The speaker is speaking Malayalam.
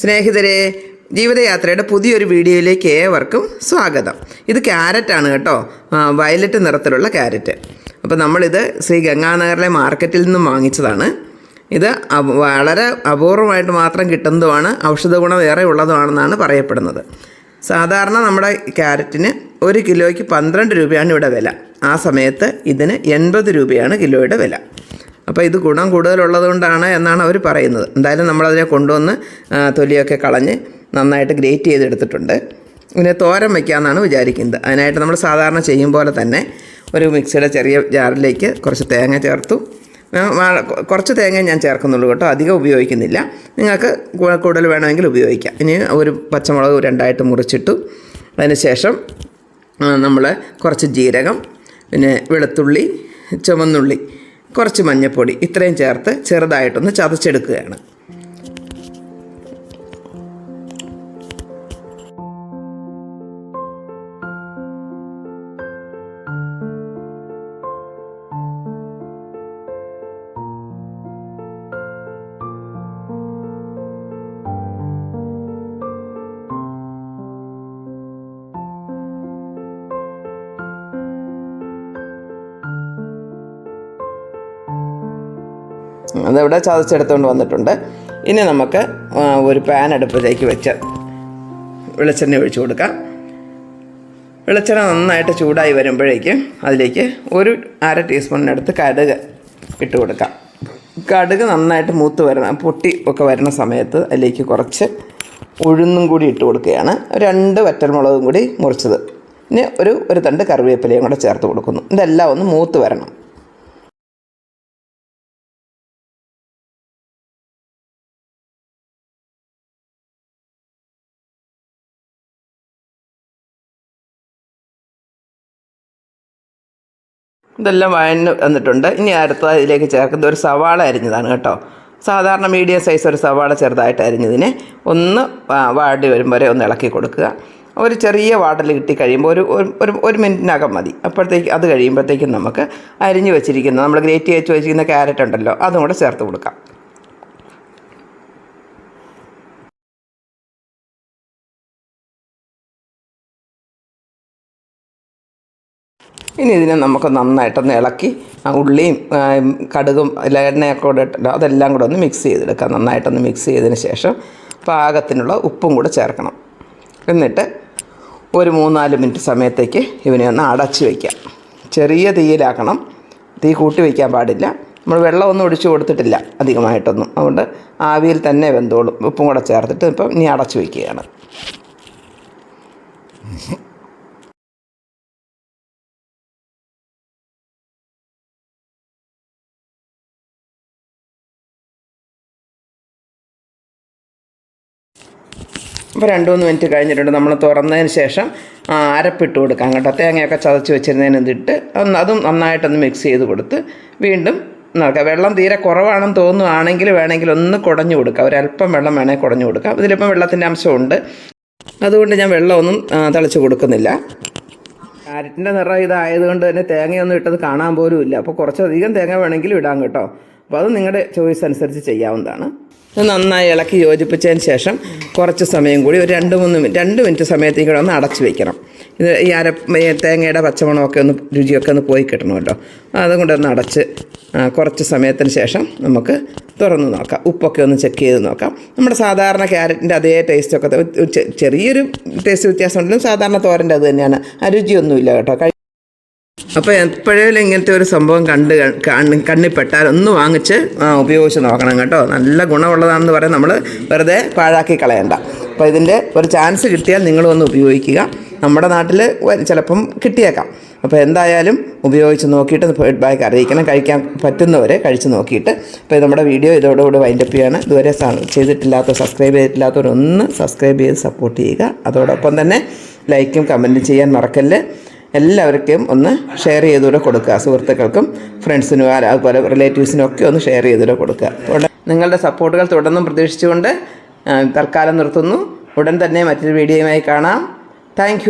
സ്നേഹിതരെ ജീവിതയാത്രയുടെ പുതിയൊരു വീഡിയോയിലേക്ക് ഏവർക്കും സ്വാഗതം. ഇത് ക്യാരറ്റാണ് കേട്ടോ. വയലറ്റ് നിറത്തിലുള്ള ക്യാരറ്റ്. അപ്പോൾ നമ്മളിത് ശ്രീ ഗംഗാനഗറിലെ മാർക്കറ്റിൽ നിന്നും വാങ്ങിച്ചതാണ്. ഇത് വളരെ അപൂർവമായിട്ട് മാത്രം കിട്ടുന്നതുമാണ് ഔഷധ ഗുണം ഏറെ ഉള്ളതുമാണെന്നാണ് പറയപ്പെടുന്നത്. സാധാരണ നമ്മുടെ ക്യാരറ്റിന് ഒരു കിലോയ്ക്ക് പന്ത്രണ്ട് രൂപയാണ് ഇവിടെ വില. ആ സമയത്ത് ഇതിന് എൺപത് രൂപയാണ് കിലോയുടെ വില. അപ്പോൾ ഇത് ഗുണം കൂടുതലുള്ളത് കൊണ്ടാണ് എന്നാണ് അവർ പറയുന്നത്. എന്തായാലും നമ്മളതിനെ കൊണ്ടുവന്ന് തൊലിയൊക്കെ കളഞ്ഞ് നന്നായിട്ട് ഗ്രേറ്റ് ചെയ്തെടുത്തിട്ടുണ്ട്. ഇതിനെ തോരൻ വയ്ക്കാമെന്നാണ് വിചാരിക്കുന്നത്. അതിനായിട്ട് നമ്മൾ സാധാരണ ചെയ്യും പോലെ തന്നെ ഒരു മിക്സിയുടെ ചെറിയ ജാറിലേക്ക് കുറച്ച് തേങ്ങ ചേർത്തു. കുറച്ച് തേങ്ങ ഞാൻ ചേർക്കുന്നുള്ളൂ കേട്ടോ. അധികം ഉപയോഗിക്കുന്നില്ല. നിങ്ങൾക്ക് കൂടുതൽ വേണമെങ്കിൽ ഉപയോഗിക്കാം. ഇനി ഒരു പച്ചമുളക് രണ്ടായിട്ട് മുറിച്ചിട്ടു. അതിന് ശേഷം നമ്മൾ കുറച്ച് ജീരകം പിന്നെ വെളുത്തുള്ളി ചുവന്നുള്ളി കുറച്ച് മഞ്ഞൾപ്പൊടി ഇത്രയും ചേർത്ത് ചെറുതായിട്ടൊന്ന് ചതച്ചെടുക്കുകയാണ്. അതിവിടെ ചതച്ചെടുത്തുകൊണ്ട് വന്നിട്ടുണ്ട്. ഇനി നമുക്ക് ഒരു പാൻ അടുപ്പത്തേക്ക് വെച്ച് വെളിച്ചെണ്ണ ഒഴിച്ചു കൊടുക്കാം. വെളിച്ചെണ്ണ നന്നായിട്ട് ചൂടായി വരുമ്പോഴേക്കും അതിലേക്ക് ഒരു അര ടീസ്പൂണിനടുത്ത് കടുക് ഇട്ട് കൊടുക്കാം. കടുക് നന്നായിട്ട് മൂത്ത് വരണം പൊട്ടി ഒക്കെ വരുന്ന സമയത്ത് അതിലേക്ക് കുറച്ച് ഉഴുന്നും കൂടി ഇട്ട് കൊടുക്കുകയാണ്. രണ്ട് വറ്റൽമുളകും കൂടി മുറിച്ചത്. പിന്നെ ഒരു ഒരു തണ്ട് കറിവേപ്പിലയും കൂടെ ചേർത്ത് കൊടുക്കുന്നു. ഇതെല്ലാം ഒന്ന് മൂത്ത് വരണം. ഇതെല്ലാം വഴന്ന് വന്നിട്ടുണ്ട്. ഇനി അടുത്ത ഇതിലേക്ക് ചേർക്കുന്നത് ഒരു സവാള അരിഞ്ഞതാണ് കേട്ടോ. സാധാരണ മീഡിയം സൈസ് ഒരു സവാള ചെറുതായിട്ട് അരിഞ്ഞതിനെ ഒന്ന് വാടി വരും വരെ ഒന്ന് ഇളക്കി കൊടുക്കുക. ഒരു ചെറിയ വാടൽ കിട്ടി കഴിയുമ്പോൾ ഒരു- ഒരു ഒരു മിനിറ്റിനകം മതി. അപ്പോഴത്തേക്ക് അത് കഴിയുമ്പോഴത്തേക്കും നമുക്ക് അരിഞ്ഞു വെച്ചിരിക്കുന്ന നമ്മൾ ഗ്രേറ്റ് ചെയ്ത് വെച്ചിരിക്കുന്ന ക്യാരറ്റ് ഉണ്ടല്ലോ അതും കൂടെ ചേർത്ത് കൊടുക്കാം. ഇനി ഇതിനെ നമുക്ക് നന്നായിട്ടൊന്ന് ഇളക്കി ഉള്ളിയും കടുകും എണ്ണയൊക്കെ കൂടെ ഇട്ടല്ലോ അതെല്ലാം കൂടെ ഒന്ന് മിക്സ് ചെയ്തെടുക്കാം. നന്നായിട്ടൊന്ന് മിക്സ് ചെയ്തതിന് ശേഷം പാകത്തിനുള്ള ഉപ്പും കൂടെ ചേർക്കണം. എന്നിട്ട് ഒരു മൂന്നാൽ മിനിറ്റ് സമയത്തേക്ക് ഇവനെ ഒന്ന് അടച്ച് വയ്ക്കാം ചെറിയ തീയിലാക്കണം. തീ കൂട്ടി വയ്ക്കാൻ പാടില്ല. നമ്മൾ വെള്ളമൊന്നും ഒഴിച്ചു കൊടുത്തിട്ടില്ല അധികമായിട്ടൊന്നും. അതുകൊണ്ട് ആവിയിൽ തന്നെ വെന്തോളും. ഉപ്പും കൂടെ ചേർത്തിട്ട് ഇപ്പം ഇനി അടച്ചു വയ്ക്കുകയാണ് അപ്പോൾ രണ്ട് മൂന്ന് മിനിറ്റ് കഴിഞ്ഞിട്ടുണ്ട്. നമ്മൾ തുറന്നതിന് ശേഷം അരപ്പിട്ട് കൊടുക്കാം കേട്ടോ. തേങ്ങയൊക്കെ ചതച്ച് വെച്ചിരുന്നതിന് ഇതിട്ട് ഒന്ന് അതും നന്നായിട്ടൊന്ന് മിക്സ് ചെയ്ത് കൊടുത്ത് വീണ്ടും നടക്കാം. വെള്ളം തീരെ കുറവാണെന്ന് തോന്നുകയാണെങ്കിൽ വേണമെങ്കിൽ ഒന്ന് കുടഞ്ഞു കൊടുക്കാം. ഒരല്പം വെള്ളം വേണമെങ്കിൽ കുടഞ്ഞു കൊടുക്കാം. ഇതിലിപ്പം വെള്ളത്തിന്റെ അംശമുണ്ട്. അതുകൊണ്ട് ഞാൻ വെള്ളമൊന്നും തളിച്ച് കൊടുക്കുന്നില്ല. ക്യാരറ്റിന്റെ നിറം ഇതായതുകൊണ്ട് തന്നെ തേങ്ങയൊന്നും ഇട്ടത് കാണാൻ പോലും ഇല്ല. അപ്പോൾ കുറച്ചധികം തേങ്ങ വേണമെങ്കിലും ഇടാം കേട്ടോ. അപ്പോൾ അത് നിങ്ങളുടെ ചോയ്സ് അനുസരിച്ച് ചെയ്യാവുന്നതാണ്. നന്നായി ഇളക്കി യോജിപ്പിച്ചതിന് ശേഷം കുറച്ച് സമയം കൂടി ഒരു രണ്ട് മൂന്ന് മിനിറ്റ് രണ്ട് മിനിറ്റ് സമയത്തേക്ക് ഒന്ന് അടച്ചു വെക്കണം. ഇത് ഈ അര തേങ്ങയുടെ പച്ചമണമൊക്കെ ഒന്ന് രുചിയൊക്കെ ഒന്ന് പോയി കിട്ടണമല്ലോ അതുകൊണ്ട് ഒന്ന് അടച്ച് കുറച്ച് സമയത്തിന് ശേഷം നമുക്ക് തുറന്ന് നോക്കാം. ഉപ്പൊക്കെ ഒന്ന് ചെക്ക് ചെയ്ത് നോക്കാം. നമ്മുടെ സാധാരണ ക്യാരറ്റിന്റെ അതേ ടേസ്റ്റൊക്കെ ചെറിയൊരു ടേസ്റ്റ് വ്യത്യാസം ഉണ്ടെങ്കിലും സാധാരണ തോരന്റെ അത് തന്നെയാണ്. ആ രുചിയൊന്നുമില്ല കേട്ടോ. അപ്പോൾ എപ്പോഴേലും ഇങ്ങനത്തെ ഒരു സംഭവം കണ്ട് കണ്ണ് കണ്ണിപ്പെട്ടാൽ ഒന്ന് വാങ്ങിച്ച് ഉപയോഗിച്ച് നോക്കണം കേട്ടോ. നല്ല ഗുണമുള്ളതാണെന്ന് പറയാൻ നമ്മൾ വെറുതെ പാഴാക്കി കളയണ്ട. അപ്പോൾ ഇതിന്റെ ഒരു ചാൻസ് കിട്ടിയാൽ നിങ്ങളും ഒന്ന് ഉപയോഗിക്കുക. നമ്മുടെ നാട്ടിൽ ചിലപ്പം കിട്ടിയേക്കാം. അപ്പോൾ എന്തായാലും ഉപയോഗിച്ച് നോക്കിയിട്ട് ഫീഡ്ബാക്ക് അറിയിക്കണം. കഴിക്കാൻ പറ്റുന്നവരെ കഴിച്ച് നോക്കിയിട്ട്. അപ്പോൾ നമ്മുടെ വീഡിയോ ഇതോടുകൂടി വൈൻഡപ്പ് ചെയ്യാണ്. ഇതുവരെ ചെയ്തിട്ടില്ലാത്ത സബ്സ്ക്രൈബ് ചെയ്തിട്ടില്ലാത്തവരൊന്ന് സബ്സ്ക്രൈബ് ചെയ്ത് സപ്പോർട്ട് ചെയ്യുക. അതോടൊപ്പം തന്നെ ലൈക്കും കമന്റും ചെയ്യാൻ മറക്കല്ല്. എല്ലാവർക്കും ഒന്ന് ഷെയർ ചെയ്തുകൂടെ കൊടുക്കുക. സുഹൃത്തുക്കൾക്കും ഫ്രണ്ട്സിനും അതുപോലെ റിലേറ്റീവ്സിനും ഒക്കെ ഒന്ന് ഷെയർ ചെയ്തുകൂടെ കൊടുക്കുക. നിങ്ങളുടെ സപ്പോർട്ടുകൾ തുടർന്നും പ്രതീക്ഷിച്ചുകൊണ്ട് തൽക്കാലം നിർത്തുന്നു. ഉടൻ തന്നെ മറ്റൊരു വീഡിയോയുമായി കാണാം. താങ്ക്